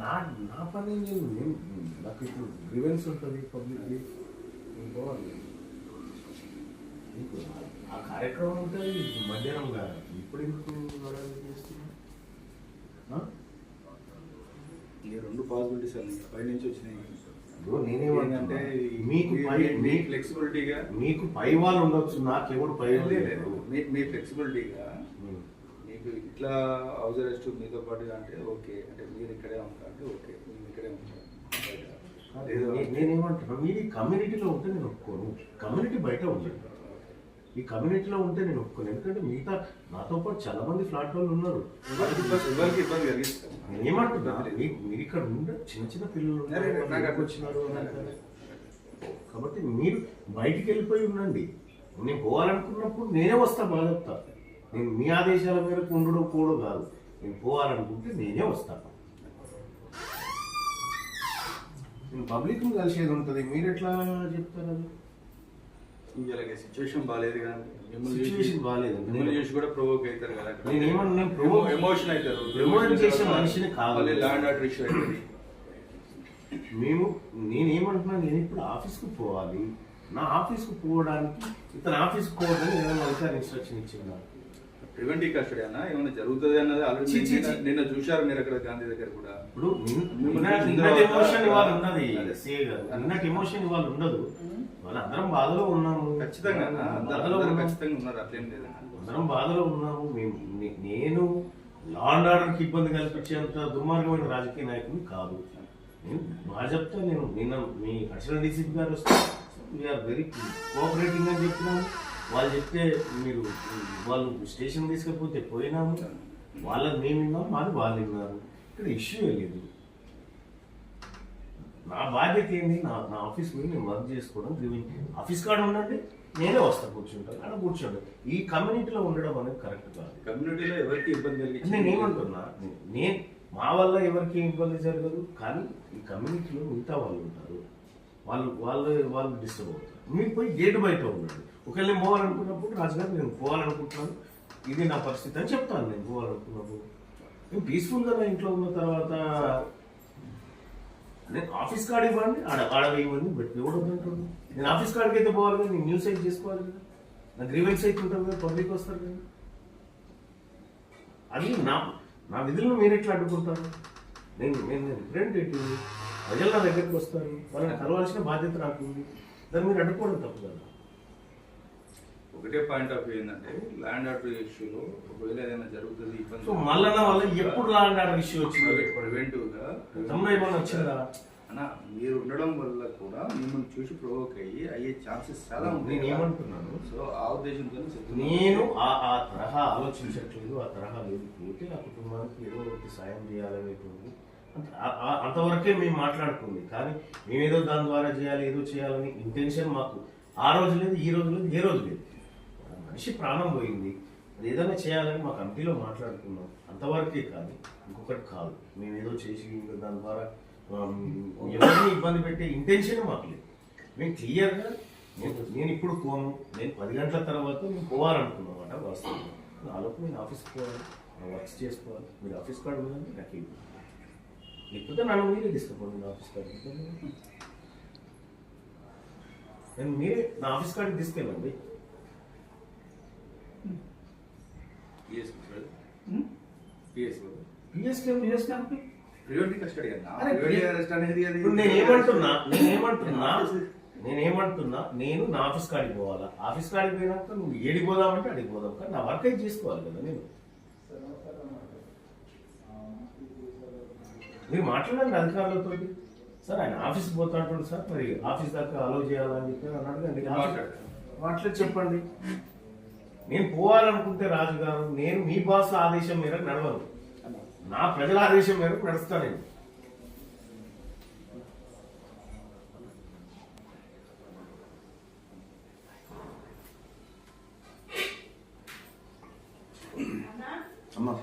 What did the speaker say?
నా నా పని నేను నాకు ఇప్పుడు గ్రీవెన్స్ ఉంటుంది పబ్లిక్లీ నేను పోవాలి. నీకు ఆ కార్యక్రమం ఉంటుంది మధ్యాహ్నం కాదు. ఇప్పుడు ఎందుకు? ఈ రెండు పాసిబిలిటీస్ అన్ని పై నుంచి వచ్చినాయి నేనేమంటే మీకు పై మీ ఫ్లెక్సిబిలిటీగా మీకు పై వాళ్ళు ఉండొచ్చు నాకెవడు పై వాళ్ళు లేరు. మీ మీ ఫ్లెక్సిబిలిటీగా. మీకు ఇట్లా అరెస్ట్ మీతో పాటు అంటే ఓకే అంటే మీరు ఇక్కడే ఉంటారు అంటే ఓకే మేము ఇక్కడే ఉంటాం. నేనేమంటున్నా మీది కమ్యూనిటీలో ఉంటే నేను ఒప్పుకోను. కమ్యూనిటీ బయట ఉండండి ఈ కమ్యూనిటీలో ఉంటే నేను ఒప్పుకోను. ఎందుకంటే మిగతా నాతో పాటు చాలా మంది ఫ్లాట్ వాళ్ళు ఉన్నారు. ఏమంటున్నా మీరు ఇక్కడ ఉండే చిన్న చిన్న పిల్లలు వచ్చినారు. కాబట్టి మీరు బయటికి వెళ్ళిపోయి ఉండండి. నేను పోవాలనుకున్నప్పుడు నేనే వస్తా బాగా చెప్తా. నేను మీ ఆదేశాల మేరకు ఉండడం కూడా కాదు. నేను పోవాలనుకుంటే నేనే వస్తాను నేను పబ్లిక్ కలిసేది ఉంటుంది. మీరు ఎట్లా చెప్తారు అది? ఇలాగే సిచ్యువేషన్ బాగాలేదు కానీ మిమ్మల్ని చూసి- Situation బాగాలేదు. మిమ్మల్ని చూసి కూడా ప్రొవోక్ అవుతారు కదా నేను ఏమన్నా నేను provoke- ఎమోషన్ అవుతారు. చేసే మనిషిని ల్యాండ్ ఆర్డర్ ఇష్యూ అవుతుంది. మేము నేనేమంటున్నా నేను ఇప్పుడు ఆఫీస్కి పోవాలి. నా ఆఫీస్కి పోవడానికి ఇతను ఆఫీస్కి పోవడానికి ఏదైనా ఇన్స్ట్రక్షన్ ఇచ్చిందా? ప్రివెంటివ్ కస్టడీ అన్న ఏమైనా జరుగుతుంది అన్నది ఆల్రెడీ నిన్న- చూశారు మీరు అక్కడ గాంధీ దగ్గర కూడా. ఇప్పుడు ఎమోషన్ ఇవాళ ఉన్నది. నిన్నటి ఎమోషన్ ఇవాళ ఉండదు. వాళ్ళ అందరం బాధలో ఉన్నాము. ఖచ్చితంగా. బాధలో. ఖచ్చితంగా ఉన్నారు అట్లేం లేదన్న అందరం బాధలో ఉన్నాము. మేము నేను లా అండ్ ఆర్డర్కి ఇబ్బంది కల్పించేంత దుర్మార్గమైన రాజకీయ నాయకుని కాదు. నేను చెప్తా నేను నిన్న మీ అడిషనల్ డీసీపీ గారు వస్తే వీఆర్ వెరీ కోఆపరేటింగ్ అని చెప్పినాము. వాళ్ళు చెప్తే మీరు వాళ్ళు స్టేషన్ తీసుకపోతే పోయినాము. వాళ్ళని మేము విన్నాము మాది వాళ్ళు విన్నారు ఇక్కడ ఇష్యూ లేదు. నా బాధ్యత ఏంటి నా నా ఆఫీస్ మీద నేను వర్క్ చేసుకోవడం గివింగ్ ఆఫీస్ కార్డు ఉండండి నేనే వస్తా కూర్చుంటాను. అక్కడ కూర్చోండి. ఈ కమ్యూనిటీలో ఉండడం అనేది కరెక్ట్ కాదు. కమ్యూనిటీలో ఎవరికి ఇబ్బంది అంటే కలిగించి నేను ఏమంటున్నా? నేను మా వల్ల ఎవరికి ఇబ్బంది జరగదు కానీ ఈ కమ్యూనిటీలో మిగతా వాళ్ళు ఉంటారు. వాళ్ళు వాళ్ళు వాళ్ళు డిస్టర్బ్ అవుతారు. మీరు పోయి గేటు బయట ఉండండి. ఒకవేళ నేను పోవాలనుకున్నప్పుడు రాజుగారు నేను పోవాలనుకుంటున్నాను. ఇది నా పరిస్థితి అని చెప్తాను నేను పోవాలనుకున్నప్పుడు. నేను పీస్ఫుల్గా నా ఇంట్లో ఉన్న తర్వాత నేను ఆఫీస్ కాడ ఇవ్వండి ఆడ ఆడ ఇవ్వండి బట్ ఎవడు వద్దంటాడు నేను ఆఫీస్ కాడికి అయితే పోవాలి కదా నేను న్యూస్ అయితే చేసుకోవాలి కదా. నా గ్రీవెన్స్ అయితే ఉంటుంది కదా పబ్లిక్ వస్తారు కదా. అది నా నా విధులను మీరు ఎట్లా అడ్డుకుంటారు? నేను నేను రిప్రజెంటేటివ్ ప్రజలు నా దగ్గరికి వస్తారు వాళ్ళని కలవాల్సిన బాధ్యత నాకు ఉంది. దాన్ని మీరు అడ్డుకోవడం తప్పు కదా. ఒకటే పాయింట్ ఆఫ్ వ్యూ ఏంటంటే ల్యాండ్ ఆర్డర్ ఇష్యూలో ఒకవేళ ఏదైనా జరుగుతుంది సో ఇబ్బంది మల్లన్న వల్ల ఎప్పుడు లాంటి ఆర్డర్ ఇష్యూ వచ్చింది? ఏమైనా వచ్చిందా? అన్న మీరు ఉండడం వల్ల కూడా మిమ్మల్ని చూసి ప్రొవోక్ అయ్యి అయ్యే ఛాన్సెస్ చాలా ఉంటాయి నేను ఏమంటున్నాను? సో ఆ ఉద్దేశంతో నేను ఆ ఆ తరహా ఆలోచించట్లేదు ఆ తరహా లేదు. పోతే ఆ కుటుంబానికి ఏదో ఒకటి సాయం చేయాలనేటువంటి అంతవరకే మేము మాట్లాడుకుంది. కానీ మేమేదో దాని ద్వారా చేయాలి ఏదో చేయాలని ఇంటెన్షన్ మాకు. ఆ రోజు లేదు ఈ రోజు లేదు ఏ రోజు లేదు. మనిషి ప్రాణం పోయింది. అది ఏదైనా చేయాలని మా కమిటీలో మాట్లాడుకున్నాం. అంతవరకే కానీ ఇంకొకటి కాదు. మేము ఏదో చేసి దాని ద్వారా ఎవరిని ఇబ్బంది పెట్టే ఇంటెన్షన్ మాకు లేదు. మేము క్లియర్గా నేను నేను ఇప్పుడు పోను. నేను పది గంటల తర్వాత నేను పోవాలనుకున్నాం అన్నమాట వాస్తవంగా నాలోపు నేను ఆఫీస్కి పోవాలి నా వర్క్స్ చేసుకోవాలి. మీరు ఆఫీస్ కార్డు ఉందండి నాకు ఇవ్వండి. లేకపోతే నన్ను మీరే తీసుకుపోండి నా ఆఫీస్ కార్డు నేను మీరే నా ఆఫీస్ కార్డు తీసుకెళ్ళండి. కస్టడీ అన్న అరెస్ట్ అనేది అది. ఇప్పుడు నేను ఏమంటున్నా నేను ఏమంటున్నా నేను ఏమంటున్నా నేను నా ఆఫీస్ కాడికి పోవాలా? ఆఫీస్ కాడికి పోయినాక నువ్వు ఏడికి పోదామంటే అడిగి పోదాం. కానీ నా వర్క్ అయితే చేసుకోవాలి కదా నేను. మీరు మాట్లాడండి అధికారులతో సార్ ఆయన ఆఫీస్కి పోతా అంటాడు సార్ మరి ఆఫీస్ దాకా అలౌ చేయాలని చెప్పి అని అడగండి మాట్లాడు. మాట్లాడి చెప్పండి. నేను పోవాలనుకుంటే రాజు గారు నేను మీ బాస్ ఆదేశం మేరకు నడవను. నా ప్రజల ఆదేశం మేరకు నడుస్తా నేను. అమ్మా.